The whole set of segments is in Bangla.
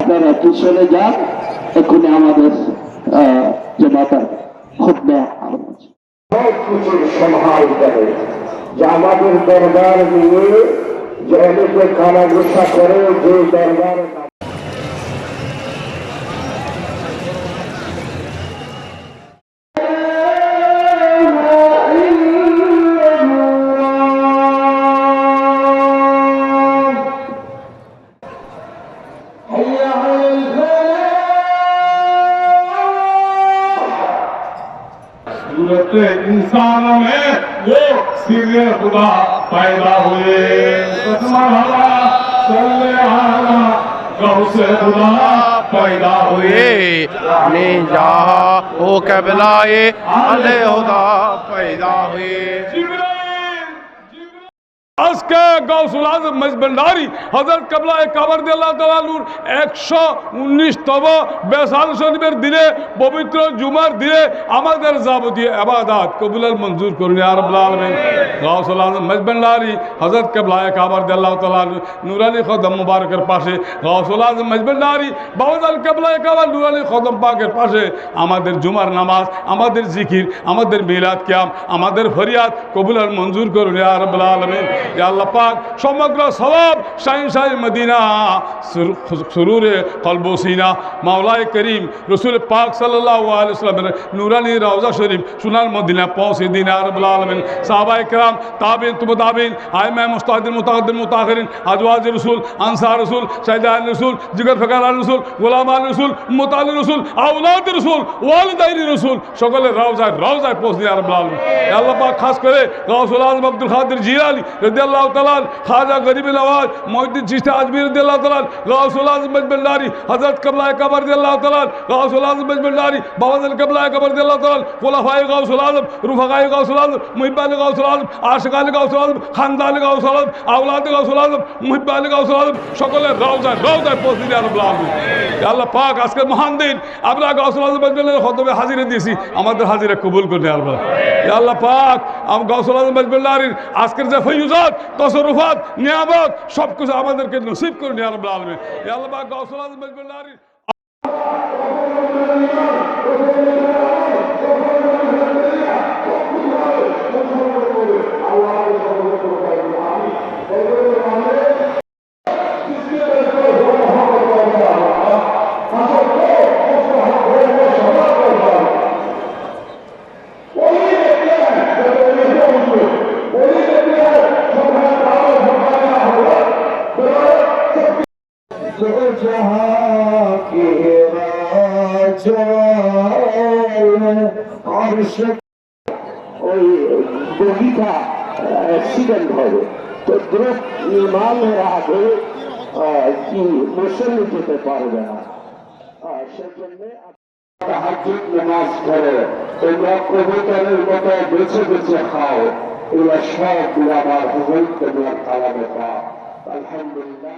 আপনারা পিছনে যান এক্ষুনি আমাদের মাতা খুববে সব কিছুর সম্ভাল করে যে আমাদের দরবার নিয়ে যে অনেকে কানাঘুষা করে যে দরবার सूरत इंसान में वो सिर खुदा पैदा हुए پیدا ہوئے نے جہاں وہ قبلائے علیہ پیدا ہوئے আজকে গৌসুল আজম মজবন্ডারি হজরত কবলা কাবার দিল্লাহ তালুর একশো উনিশতম বেসাল শরীফের দিনে পবিত্র জুমার দিনে আমাদের যাবতীয় আবাদাত কবুলাল মঞ্জুর করুন আর আলমিন। গৌসুল আজম মজবন্ডারি হজরত কবলা কাবার দিল্লাহ তালু নুরানি খদম মুবারকের পাশে গৌসুল আজম মজবন্ডারি বাবাজাল কবলা কাবার নুরানি খদম পাকের পাশে আমাদের জুমার নামাজ, আমাদের জিকির, আমাদের মিলাদ ক্যাম, আমাদের ফরিয়াদ কবুলাল মঞ্জুর করুন আর যে আল্লাহ পাক সমগ্র সবাব শাহিন শাহ মদিনা সুরুরে কলবসিনা মাওলায় করিম রসুল পাক সাল্লাহ আলসালামের নুরানি রওজা শরীফ সুনার মদিনা পৌঁছে দিন আরবুল্লা আলমিন। সাহবা ইকরাম তাবিন তুমতাবিন আয়মা মুস্তাহিন মুতাহিন মুতাহরিন আজওয়াজ রসুল, আনসার রসুল শাহিদান রসুল, জিগর ফেকার রসুল গোলাম আল রসুল মোতালি রসুল আউলাদ রসুল, ওয়ালদাইনি রসুল সকলে রওজায় রওজায় পৌঁছে দিন আরবুল্লা আল্লাহ পাক খাস করে গাউসুল আজম আব্দুল খাদির জিয়ালি খানদান গাউসুল আজম আজম, মুহিব্বান গাউসুল আজম, সকলের রওজায় রওজায় পৌঁছে দিয়ে আল্লাহ পাক মহান দিন। আমরা গাউসুল আজম হাজিরে দিয়েছি, আমাদের হাজিরে কবুল করে আল্লাহ। আল্লাহ পাক গাউসুল আজম মজবন্ডারির আজকের যে ফৈজুজাত তসরুফাত, নিয়ামত সব কিছু আমাদেরকে নসিব করে নিয়ে আল্লাহ আলমিন। আল্লাহ পাক গাউসুল আজম মজবন্ডারির जहां के राजा अर्श ওই বগিটা অ্যাক্সিডেন্ট হবে তো দ্রুত ইমামের আগে আহ, কি মুসল্লি যেতে পারবে না আহ, সেজন্য তাহাজ্জুদ নামাজ করে তোমরা কবুতরের মতো বেছে বেছে খাও এগুলো সবগুলো আমার হুজুর তোমরা খাওয়াবে পাও আলহামদুলিল্লাহ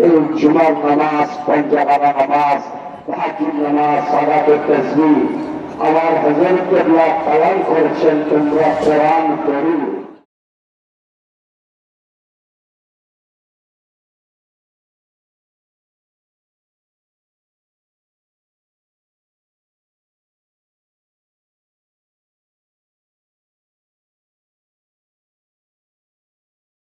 এই জুমার নামাজ পঞ্জাবারা নামাজ হাকিম নামাজ সালাতের তসবি আমার হজরত আল্লাহ পালন করছেন তোমরা কোরআন করু